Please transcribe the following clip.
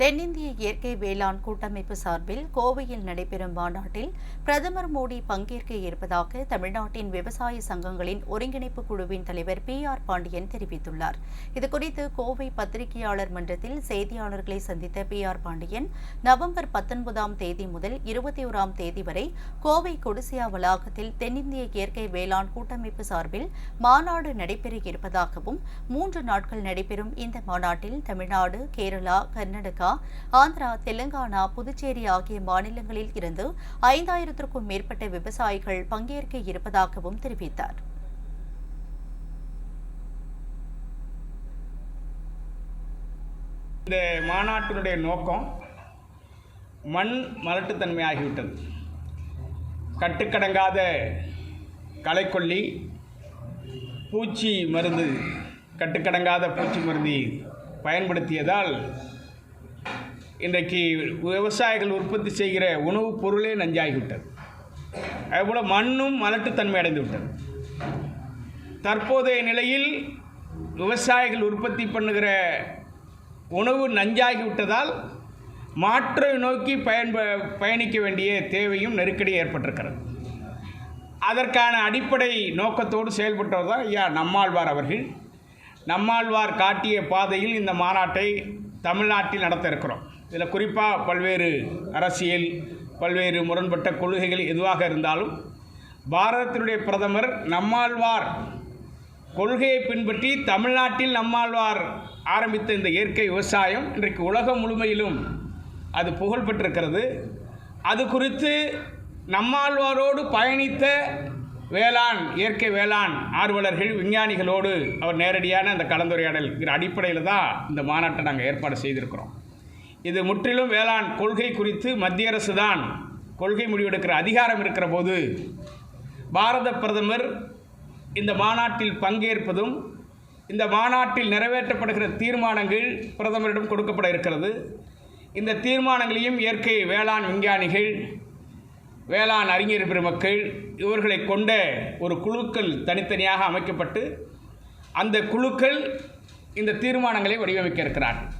தென்னிந்திய இயற்கை வேளாண் கூட்டமைப்பு சார்பில் கோவையில் நடைபெறும் மாநாட்டில் பிரதமர் மோடி பங்கேற்க இருப்பதாக தமிழ்நாட்டின் விவசாய சங்கங்களின் ஒருங்கிணைப்பு குழுவின் தலைவர் பி ஆர் பாண்டியன் தெரிவித்துள்ளார். இதுகுறித்து கோவை பத்திரிகையாளர் மன்றத்தில் செய்தியாளர்களை சந்தித்த பி ஆர் பாண்டியன் நவம்பர் பத்தொன்பதாம் தேதி முதல் இருபத்தி ஓராம் தேதி வரை கோவை கொடிசியா வளாகத்தில் தென்னிந்திய இயற்கை வேளாண் கூட்டமைப்பு சார்பில் மாநாடு நடைபெற இருப்பதாகவும் மூன்று நாட்கள் நடைபெறும் இந்த மாநாட்டில் தமிழ்நாடு கேரளா கர்நாடகா கர்நாடகா ஆந்திரா தெலுங்கானா புதுச்சேரி ஆகிய மாநிலங்களில் இருந்து ஐந்தாயிரத்திற்கும் மேற்பட்ட விவசாயிகள் பங்கேற்க இருப்பதாகவும் தெரிவித்தார். இந்த மாநாட்டினுடைய நோக்கம் மண் மலட்டுத்தன்மை ஆகிவிட்டது. கட்டுக்கடங்காத களைக்கொல்லி பூச்சி மருந்து கட்டுக்கடங்காத பூச்சி மருந்தி பயன்படுத்தியதால் இன்றைக்கு விவசாயிகள் உற்பத்தி செய்கிற உணவுப் பொருளே நஞ்சாகிவிட்டது. அதுபோல் மண்ணும் மலட்டுத்தன்மை அடைந்து விட்டது. தற்போதைய நிலையில் விவசாயிகள் உற்பத்தி பண்ணுகிற உணவு நஞ்சாகி விட்டதால் மாற்றை நோக்கி பயன்ப பயணிக்க வேண்டிய தேவையும் நெருக்கடி ஏற்பட்டிருக்கிறது. அதற்கான அடிப்படை நோக்கத்தோடு செயல்பட்டவர் தான் ஐயா நம்மாழ்வார் அவர்கள். நம்மாழ்வார் காட்டிய பாதையில் இந்த மாநாட்டை தமிழ்நாட்டில் நடத்த இருக்கிறோம். இதில் குறிப்பாக பல்வேறு அரசியல் பல்வேறு முரண்பட்ட கொள்கைகள் எதுவாக இருந்தாலும் பாரதத்தினுடைய பிரதமர் நம்மாழ்வார் கொள்கையை பின்பற்றி தமிழ்நாட்டில் நம்மாழ்வார் ஆரம்பித்த இந்த இயற்கை விவசாயம் இன்றைக்கு உலகம் முழுமையிலும் அது புகழ் பெற்றிருக்கிறது அது குறித்து நம்மாழ்வாரோடு பயணித்த வேளாண் இயற்கை வேளாண் ஆர்வலர்கள் விஞ்ஞானிகளோடு அவர் நேரடியான அந்த கலந்துரையாடல் அடிப்படையில் தான் இந்த மாநாட்டை நாங்கள் ஏற்பாடு செய்திருக்கிறோம். இது முற்றிலும் வேளாண் கொள்கை குறித்து மத்திய அரசு தான் கொள்கை முடிவெடுக்கிற அதிகாரம் இருக்கிற போது பாரத பிரதமர் இந்த மாநாட்டில் பங்கேற்பதும் இந்த மாநாட்டில் நிறைவேற்றப்படுகிற தீர்மானங்கள் பிரதமரிடம் கொடுக்கப்பட இருக்கிறது. இந்த தீர்மானங்களையும் இயற்கை வேளாண் விஞ்ஞானிகள் வேளாண் அறிஞர் பெருமக்கள் இவர்களை கொண்ட ஒரு குழுக்கள் தனித்தனியாக அமைக்கப்பட்டு அந்த குழுக்கள் இந்த தீர்மானங்களை வடிவமைக்க இருக்கிறார்கள்.